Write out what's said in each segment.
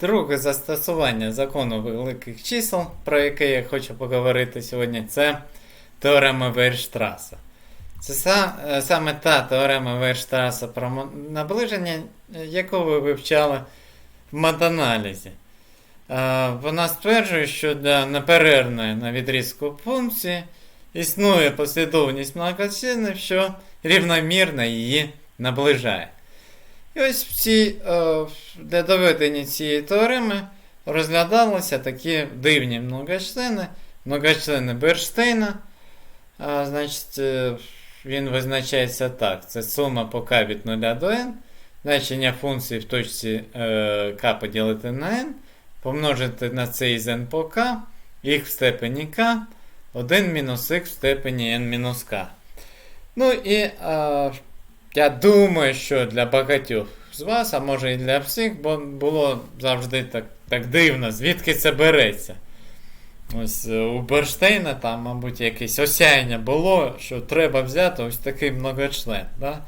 Друге застосування закону великих чисел, про яке я хочу поговорити сьогодні, це теорема Вейрштраса. Це са- е, саме та теорема Вейрштраса про наближення, е, яку ви вивчали в матаналізі. Е, Вона стверджує, що для неперервної на відрізку функції існує послідовність многоцінних, що рівномірно її наближає. І ось всі, е, для доведення цієї теореми розглядалися такі дивні многочлени, многочлени Берштейна. Значить, е, він визначається так: це сума по k від 0 до n, значення функції в точці е, k поділити на n, помножити на це із n по k, їх в степені k, 1 мінус x в степені n мінус k. Ну і я думаю, що для багатьох з вас, а може і для всіх, бо було завжди так, так дивно, звідки це береться. Ось е, у Берштейна там, мабуть, якесь осяяння було, що треба взяти ось такий многочлен. Да?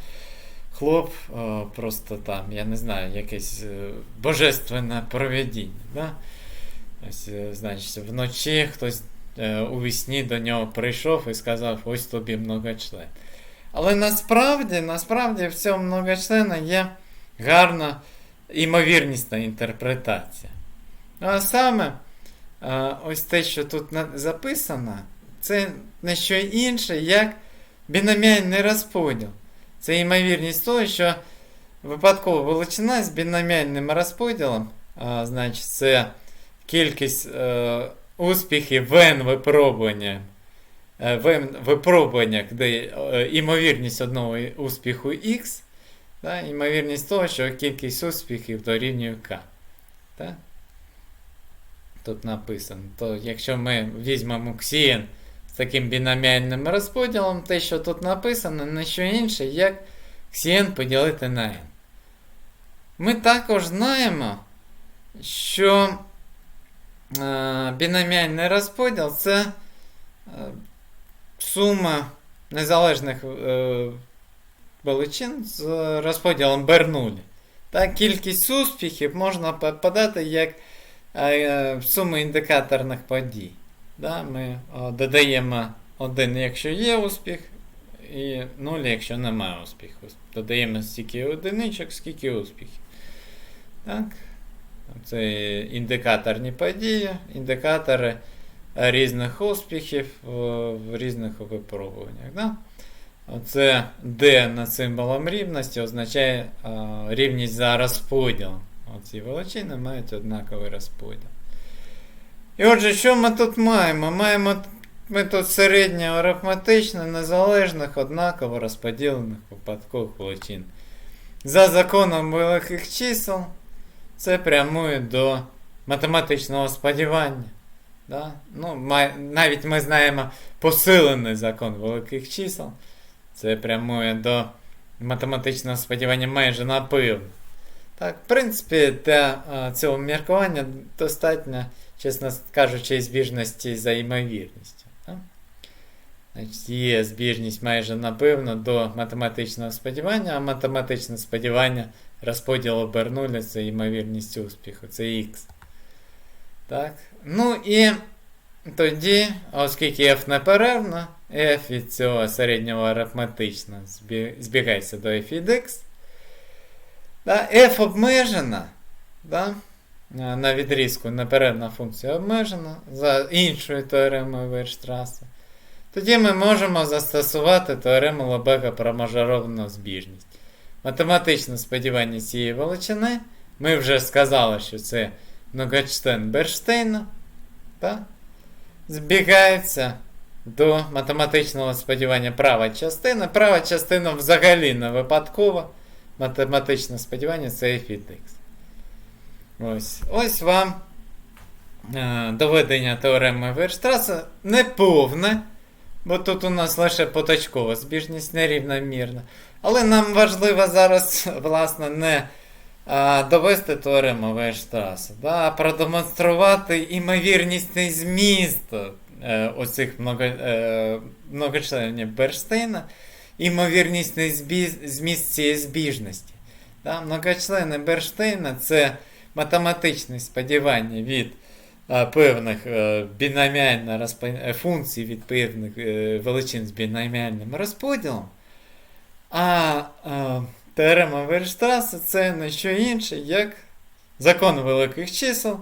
Хлоп о, просто там, я не знаю, якесь е, божественне проведіння. Да? Ось, е, значить, вночі хтось у вісні до нього прийшов і сказав, ось тобі многочлен. Але насправді, насправді в цьому многочлена є гарна імовірнісна інтерпретація. Ну, а саме, е, ось те, що тут записано, це не що інше, як біноміальний розподіл. Це ймовірність того, що випадкова величина з біноміальним розподілом, а, значить, це кількість е, успіхів в випробування випробуваннях, де е, імовірність одного успіху X, да, імовірність того, що кількість успіхів дорівнює K. Да? Тут написано. То якщо ми візьмемо Xien з таким біноміальним розподілом, те, що тут написано, не що інше, як Xien поділити на n. Ми також знаємо, що е, біноміальний розподіл це е, сума незалежних е, величин з розподілом Бернулі. Та кількість успіхів можна подати як е, суму індикаторних подій. Да, ми о, додаємо один, якщо є успіх, і 0, якщо немає успіху. Додаємо стільки одиничок, скільки успіхів. Так. Це індикаторні події, індикатори різних успіхів в, в різних випробуваннях. Да? Оце D над символом рівності означає рівність за розподілом. Оці величини мають однаковий розподіл. І отже, що ми тут маємо? Маємо ми тут середнє арифметичне, незалежних, однаково розподілених випадкових величин. За законом великих чисел це прямує до математичного сподівання. Да? Ну, май- навіть ми знаємо посилений закон великих чисел. Це прямує до математичного сподівання майже напевно. Так, в принципі, для цього міркування достатньо, чесно кажучи, збіжності за ймовірністю. Значить, є збіжність майже напевно до математичного сподівання, а математичне сподівання розподілу Бернуля це ймовірність успіху, це Х. Так. Ну і тоді, оскільки f неперервна, f від цього середнього арифметично збігається до f від x. Да, f обмежена. Да, на відрізку неперервна функція обмежена за іншою теоремою Вейрштраса. Тоді ми можемо застосувати теорему Лебега про мажоровану збіжність. Математичне сподівання цієї величини. Ми вже сказали, що це многочлен Берштейна. Так? Збігається до математичного сподівання права частина. Права частина взагалі не випадкова. Математичне сподівання це x. Ось, ось вам е, доведення теореми Вейрштраса неповне, бо тут у нас лише поточкова збіжність нерівномірна. Але нам важливо зараз, власне, не довести теорему Вейрштраса, да, продемонструвати імовірнісний зміст е, оцих много, е, многочленів Берштейна, імовірнісний збі- зміст цієї збіжності. Да, многочлени Берштейна це математичні сподівання від е, певних біноміально е, функцій від певних величин з біноміальним розподілом. А теорема Вейерштраса це не що інше, як закон великих чисел,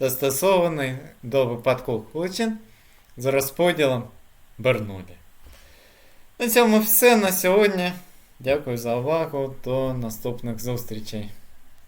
застосований до випадкових величин з розподілом Бернулі. На цьому все на сьогодні. Дякую за увагу. До наступних зустрічей.